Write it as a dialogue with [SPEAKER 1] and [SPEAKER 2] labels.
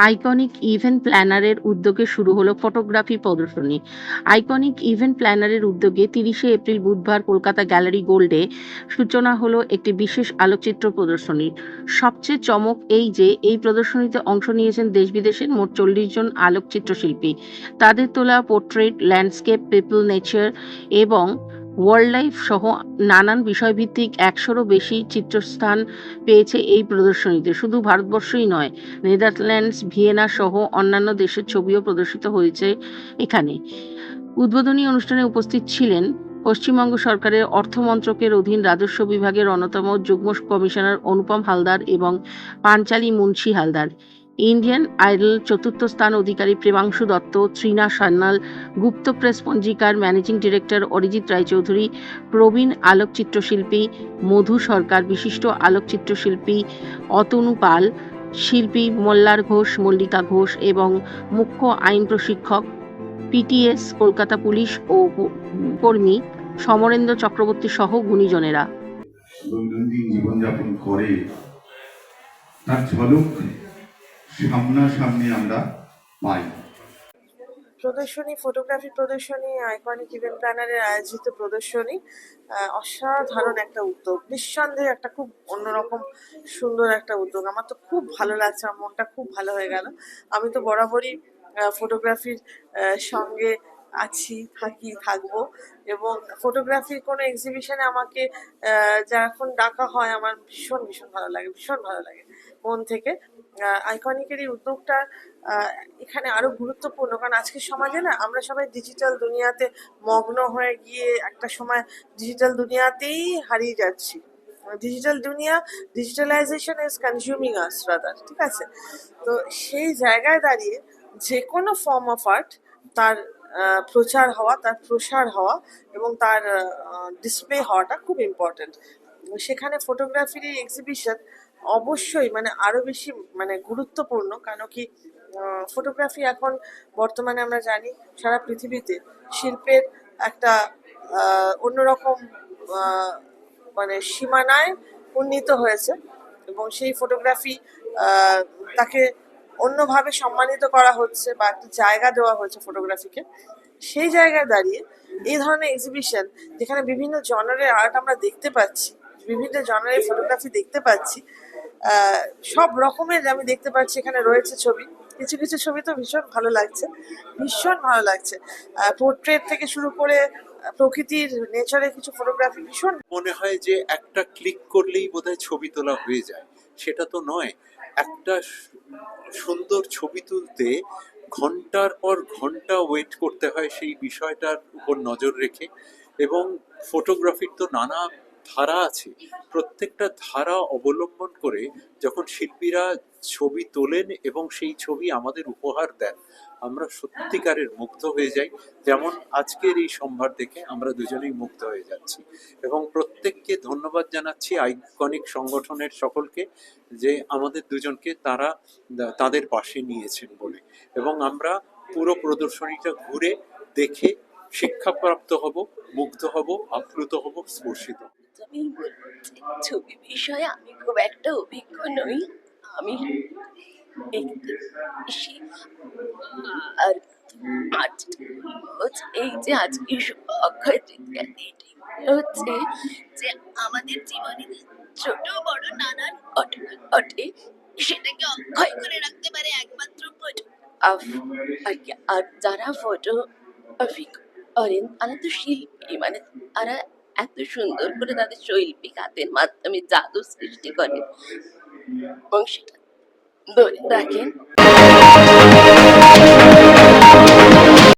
[SPEAKER 1] Iconic event প্ল্যানারের উদ্যোগে শুরু হলো ফটোগ্রাফি প্রদর্শনী। আইকনিক ইভেন্ট প্ল্যানারের উদ্যোগে তিরিশে এপ্রিল বুধবার কলকাতা গ্যালারি গোল্ডে সূচনা হলো একটি বিশেষ আলোকচিত্র প্রদর্শনীর সবচেয়ে চমক এই যে, এই প্রদর্শনীতে অংশ নিয়েছেন দেশ বিদেশের মোট চল্লিশ জন আলোকচিত্র শিল্পী তাদের তোলা পোর্ট্রেট ল্যান্ডস্কেপ পিপল নেচার এবং ওয়ার্ল্ড লাইফ সহ নানান বিষয়ভিত্তিক একশোরও বেশি চিত্রস্থান পেয়েছে এই প্রদর্শনীতে। শুধু ভারতবর্ষই নয় নেদারল্যান্ডস ভিয়েনা সহ অন্যান্য দেশের ছবিও প্রদর্শিত হয়েছে এখানে। উদ্বোধনী অনুষ্ঠানে উপস্থিত ছিলেন পশ্চিমবঙ্গ সরকারের অর্থ মন্ত্রকের অধীন রাজস্ব বিভাগের অন্যতম যুগ্ম কমিশনার অনুপম হালদার এবং পাঞ্চালী মুন্সি হালদার। ইন্ডিয়ান আইডল চতুর্থ স্থান অধিকারী প্রেমাংশু দত্ত, ত্রিনা সান্যাল, গুপ্ত প্রেস পঞ্জিকার ম্যানেজিং ডিরেক্টর অরিজিৎ রায়চৌধুরী, প্রবীণ আলোকচিত্রশিল্পী মধু সরকার, বিশিষ্ট আলোকচিত্রশিল্পী অতনু পাল, শিল্পী মল্লার ঘোষ, মল্লিকা ঘোষ এবং মুখ্য আইন প্রশিক্ষক পিটিএস কলকাতা পুলিশ ও কর্মী সমরেন্দ্র চক্রবর্তী সহ গুণীজনেরা।
[SPEAKER 2] দৈনন্দিন জীবনযাপন করে তার ঝলক সামনাসামনি আমরা পাই
[SPEAKER 3] প্রদর্শনী, ফটোগ্রাফি প্রদর্শনী আইকনিক ইভেন্ট প্ল্যানারের আয়োজিত প্রদর্শনী অসাধারণ একটা উদ্যোগ। নিঃসন্দেহে একটা খুব অন্যরকম সুন্দর একটা উদ্যোগ। আমার তো খুব ভালো লাগছে, আমার মনটা খুব ভালো হয়ে গেল। আমি তো বরাবরই ফটোগ্রাফির সঙ্গে আছি, থাকি, থাকব। এবং ফটোগ্রাফির কোনো এক্সিবিশনে আমাকে যখন ডাকা হয়, আমার ভীষণ ভীষণ ভালো লাগে, ভীষণ ভালো লাগে মন থেকে। আইকনিকের এই উদ্যোগটা এখানে আরও গুরুত্বপূর্ণ। কারণ আজকের সমাজে না, আমরা সবাই ডিজিটাল দুনিয়াতে মগ্ন হয়ে গিয়ে একটা সময় ডিজিটাল দুনিয়াতেই হারিয়ে যাচ্ছি। ডিজিটাল দুনিয়া digitalisation is consuming us rather ঠিক আছে? তো সেই জায়গায় দাঁড়িয়ে যে কোনো ফর্ম অফ আর্ট তার প্রচার হওয়া, তার প্রসার হওয়া এবং তার ডিসপ্লে হওয়াটা খুব ইম্পর্ট্যান্ট সেখানে ফটোগ্রাফির এই এক্সিবিশন অবশ্যই মানে আরও বেশি মানে গুরুত্বপূর্ণ, কেন কি ফটোগ্রাফি এখন বর্তমানে আমরা জানি সারা পৃথিবীতে শিল্পের একটা অন্যরকম মানে সীমানায় উন্নীত হয়েছে এবং সেই ফটোগ্রাফি তাকে অন্যভাবে সম্মানিত করা হচ্ছে বা একটা জায়গা দেওয়া হয়েছে ফটোগ্রাফিকে সেই জায়গায় দাঁড়িয়ে এই ধরনের এক্সিবিশন যেখানে বিভিন্ন জনারের আর্ট আমরা দেখতে পাচ্ছি, বিভিন্ন জনারের ফটোগ্রাফি দেখতে পাচ্ছি সব রকমের আমি দেখতে পাচ্ছি, এখানে রয়েছে ছবি। কিছু কিছু ছবি তো ভীষণ ভালো লাগছে, ভীষণ ভালো লাগছে। পোর্ট্রেট থেকে শুরু করে প্রকৃতির নেচারের কিছু ফটোগ্রাফি ভীষণ
[SPEAKER 4] মনে হয় যে একটা ক্লিক করলেই বোধহয় ছবি তোলা হয়ে যায়। সেটা তো নয়। একটা সুন্দর ছবি তুলতে ঘণ্টার পর ঘণ্টা ওয়েট করতে হয় সেই বিষয়টার উপর নজর রেখে এবং ফটোগ্রাফির তো নানা ধারা আছে। প্রত্যেকটা ধারা অবলম্বন করে যখন শিল্পীরা ছবি তোলেন এবং সেই ছবি আমাদের উপহার দেন, আমরা সত্যিকারের মুগ্ধ হয়ে যাই। যেমন আজকের এই সম্ভার দেখে আমরা দুজনেই মুগ্ধ হয়ে যাচ্ছি। এবং প্রত্যেককে ধন্যবাদ জানাচ্ছি আইকনিক সংগঠনের সকলকে যে আমাদের দুজনকে তারা তাদের পাশে নিয়েছেন বলে। এবং আমরা পুরো প্রদর্শনীটা ঘুরে দেখে শিক্ষাপ্রাপ্ত হব, মুগ্ধ হব, আপ্লুত হব, স্পর্শিত
[SPEAKER 5] ছবি বিষয়ে আমি খুব একটা অভিজ্ঞ নই। আমি আর এই যে আজকে অক্ষয় তৃতীয়া হচ্ছে যে আমাদের জীবনে ছোট বড় নানান ঘটনা ঘটে, সেটাকে অক্ষয় করে রাখতে পারে একমাত্র ফটো আর যারা ফটো করেন, তারা তো শিল্পী মানে তারা এত সুন্দর করে তাদের শৈল্পিক হাতের মাধ্যমে জাদু সৃষ্টি করে। এবং সেটা ধরে রাখেন।